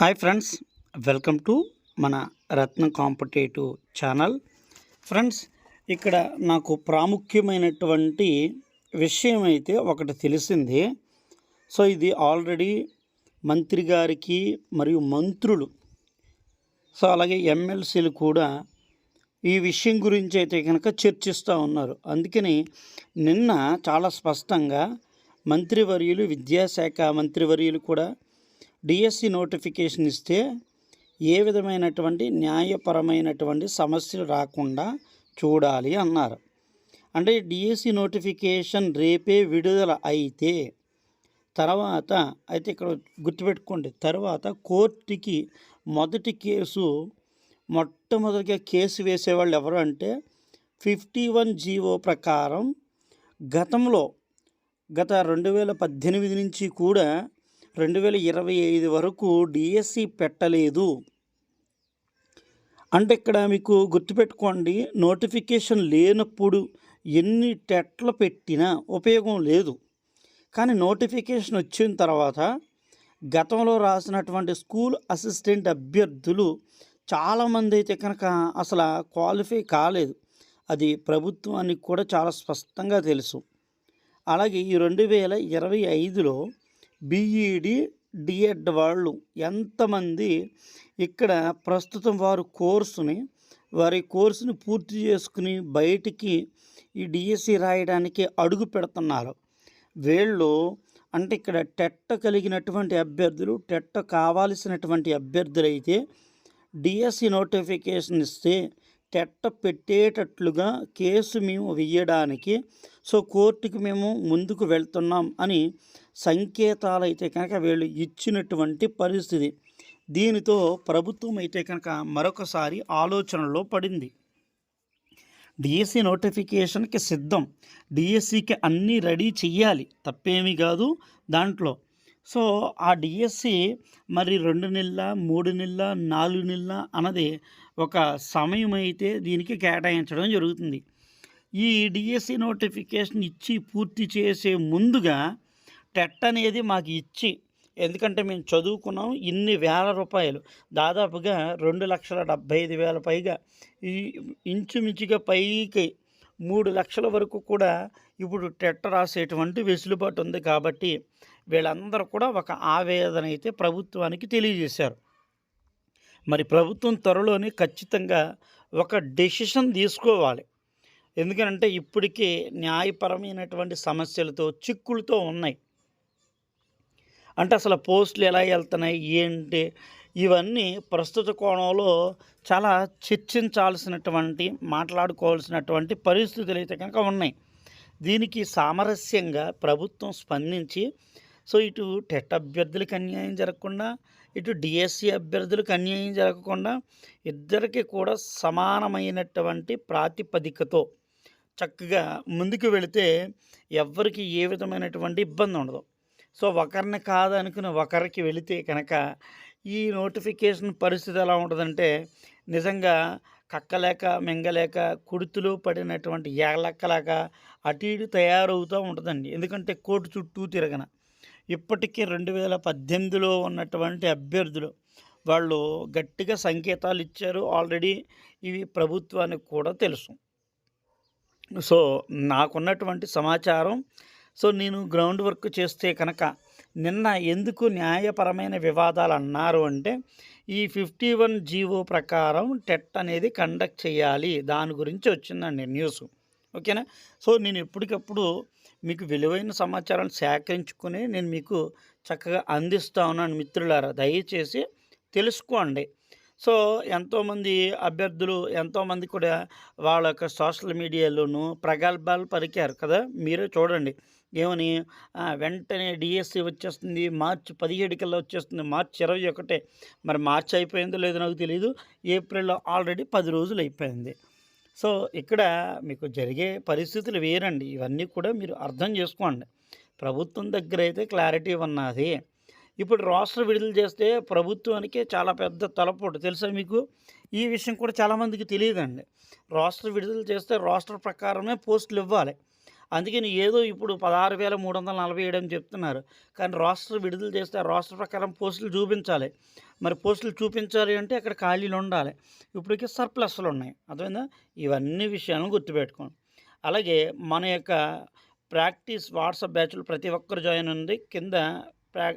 Hi friends welcome to మన రత్న competitive channel. Friends ఇక్కడ నాకు ప్రాముఖ్యమైనటువంటి విషయం అయితే ఒకటి తెలిసింది. సో ఇది ఆల్రెడీ మంత్రి గారికి మరియు మంత్రులు సో అలాగే ఎమ్మెల్సీలు కూడా ఈ విషయం గురించి అయితే కనుక చర్చిస్తూ ఉన్నారు. అందుకని నిన్న చాలా స్పష్టంగా మంత్రివర్యులు విద్యాశాఖ మంత్రివర్యులు కూడా డిఎస్సి నోటిఫికేషన్ ఇస్తే ఏ విధమైనటువంటి న్యాయపరమైనటువంటి సమస్యలు రాకుండా చూడాలి అన్నారు. అంటే డిఎస్సి నోటిఫికేషన్ రేపే విడుదల అయితే తర్వాత అయితే ఇక్కడ గుర్తుపెట్టుకోండి తర్వాత కోర్టుకి మొదటి కేసు మొట్టమొదటిగా కేసు వేసేవాళ్ళు ఎవరు అంటే ఫిఫ్టీ వన్ జీవో ప్రకారం గతంలో గత రెండు వేల పద్దెనిమిది నుంచి కూడా రెండు వేల ఇరవై ఐదు వరకు డిఎస్సి పెట్టలేదు. అంటే ఇక్కడ మీకు గుర్తుపెట్టుకోండి నోటిఫికేషన్ లేనప్పుడు ఎన్ని టెట్లు పెట్టినా ఉపయోగం లేదు. కానీ నోటిఫికేషన్ వచ్చిన తర్వాత గతంలో రాసినటువంటి స్కూల్ అసిస్టెంట్ అభ్యర్థులు చాలామంది అయితే కనుక అసలు క్వాలిఫై కాలేదు. అది ప్రభుత్వానికి కూడా చాలా స్పష్టంగా తెలుసు. అలాగే ఈ రెండు వేల ఇరవై ఐదులో బీఈడి డిఎడ్ వాళ్ళు ఎంతమంది ఇక్కడ ప్రస్తుతం వారు కోర్సుని వారి కోర్సుని పూర్తి చేసుకుని బయటికి ఈ డిఎస్సి రాయడానికి అడుగు పెడుతున్నారు. వీళ్ళు అంటే ఇక్కడ టెట్ట కలిగినటువంటి అభ్యర్థులు టెట్ట కావాల్సినటువంటి అభ్యర్థులైతే డిఎస్సి నోటిఫికేషన్ ఇస్తే తెట్ట పెట్టేటట్లుగా కేసు మేము వెయ్యడానికి సో కోర్టుకి మేము ముందుకు వెళ్తున్నాం అని సంకేతాలు అయితే కనుక వీళ్ళు ఇచ్చినటువంటి పరిస్థితి. దీనితో ప్రభుత్వం అయితే కనుక మరొకసారి ఆలోచనలో పడింది. డిఎస్సి నోటిఫికేషన్కి సిద్ధం. డిఎస్సికి అన్నీ రెడీ చెయ్యాలి. తప్పేమీ కాదు దాంట్లో. సో ఆ డిఎస్సి మరి రెండు నెలల మూడు నెలల నాలుగు నెలల అన్నది ఒక సమయం అయితే దీనికి కేటాయించడం జరుగుతుంది. ఈ డిఎస్సి నోటిఫికేషన్ ఇచ్చి పూర్తి చేసే ముందుగా టెట్ అనేది మాకు ఇచ్చి ఎందుకంటే మేము చదువుకున్నాం ఇన్ని వేల రూపాయలు. దాదాపుగా రెండు లక్షల డెబ్భై ఐదు వేల పైగా. ఈ ఇంచుమించుగా పైకి మూడు లక్షల వరకు కూడా ఇప్పుడు టెట్ రాసేటువంటి వెసులుబాటు ఉంది కాబట్టి వీళ్ళందరూ కూడా ఒక ఆవేదన అయితే ప్రభుత్వానికి తెలియజేశారు. మరి ప్రభుత్వం త్వరలోనే ఖచ్చితంగా ఒక డెసిషన్ తీసుకోవాలి. ఎందుకంటే ఇప్పటికే న్యాయపరమైనటువంటి సమస్యలతో చిక్కులతో ఉన్నాయి. అంటే అసలు పోస్టులు ఎలా వెళ్తున్నాయి ఏంటి? ఇవన్నీ ప్రస్తుత కోణంలో చాలా చర్చించాల్సినటువంటి మాట్లాడుకోవాల్సినటువంటి పరిస్థితులు అయితే కనుక ఉన్నాయి. దీనికి సామరస్యంగా ప్రభుత్వం స్పందించి సో ఇటు టెట్ అభ్యర్థులకు అన్యాయం జరగకుండా ఇటు డిఎస్సి అభ్యర్థులకు అన్యాయం జరగకుండా ఇద్దరికి కూడా సమానమైనటువంటి ప్రాతిపదికతో చక్కగా ముందుకు వెళితే ఎవరికి ఏ విధమైనటువంటి ఇబ్బంది ఉండదు. సో ఒకరిని కాదనుకుని ఒకరికి వెళితే కనుక ఈ నోటిఫికేషన్ పరిస్థితి ఎలా ఉంటుందంటే నిజంగా కక్కలేక మింగలేక కుడుతులు పడినటువంటి ఏలక్కలాగా అటు ఇటు తయారవుతూ ఉంటుందండి. ఎందుకంటే కోర్టు చుట్టూ తిరగన. ఇప్పటికీ రెండు వేల పద్దెనిమిదిలో ఉన్నటువంటి అభ్యర్థులు వాళ్ళు గట్టిగా సంకేతాలు ఇచ్చారు. ఆల్రెడీ ఇవి ప్రభుత్వానికి కూడా తెలుసు. సో నాకున్నటువంటి సమాచారం సో నేను గ్రౌండ్ వర్క్ చేస్తే కనుక నిన్న ఎందుకు న్యాయపరమైన వివాదాలు అన్నారు అంటే ఈ ఫిఫ్టీ వన్ జీవో ప్రకారం టెట్ అనేది కండక్ట్ చేయాలి. దాని గురించి వచ్చిందండి న్యూస్. ఓకేనా? సో నేను ఎప్పటికప్పుడు మీకు విలువైన సమాచారాన్ని సేకరించుకొని నేను మీకు చక్కగా అందిస్తా ఉన్నాను మిత్రులారా. దయచేసి తెలుసుకోండి. సో ఎంతోమంది అభ్యర్థులు ఎంతోమంది కూడా వాళ్ళ యొక్క సోషల్ మీడియాలోనూ ప్రగల్భాలు పలికారు కదా. మీరే చూడండి. ఏమని? వెంటనే డిఎస్సి వచ్చేస్తుంది. మార్చి పదిహేడు కల్లా వచ్చేస్తుంది. మార్చి ఇరవై ఒకటే. మరి మార్చి అయిపోయిందో లేదో నాకు తెలియదు ఏప్రిల్లో ఆల్రెడీ పది రోజులు అయిపోయింది. సో ఇక్కడ మీకు జరిగే పరిస్థితులు వేరండి. ఇవన్నీ కూడా మీరు అర్థం చేసుకోండి. ప్రభుత్వం దగ్గర అయితే క్లారిటీ ఉన్నది. ఇప్పుడు రాష్ట్ర విడుదల చేస్తే ప్రభుత్వానికి చాలా పెద్ద తలపోటు. తెలుసా మీకు? ఈ విషయం కూడా చాలామందికి తెలియదండి. రాష్ట్ర విడుదల చేస్తే రాష్ట్ర ప్రకారమే పోస్టులు ఇవ్వాలి. అందుకని ఏదో ఇప్పుడు పదహారు వేల మూడు వందల నలభై ఏడు అని చెప్తున్నారు. కానీ రాష్ట్ర విడుదల చేస్తే రాష్ట్ర ప్రకారం పోస్టులు చూపించాలి. మరి పోస్టులు చూపించాలి అంటే అక్కడ ఖాళీలు ఉండాలి. ఇప్పటికి సర్ప్లస్లు ఉన్నాయి. అర్థమైందా? ఇవన్నీ విషయాలను గుర్తుపెట్టుకోండి. అలాగే మన యొక్క ప్రాక్టీస్ వాట్సాప్ బ్యాచ్లు ప్రతి ఒక్కరు జాయిన్ ఉంది కింద ప్రా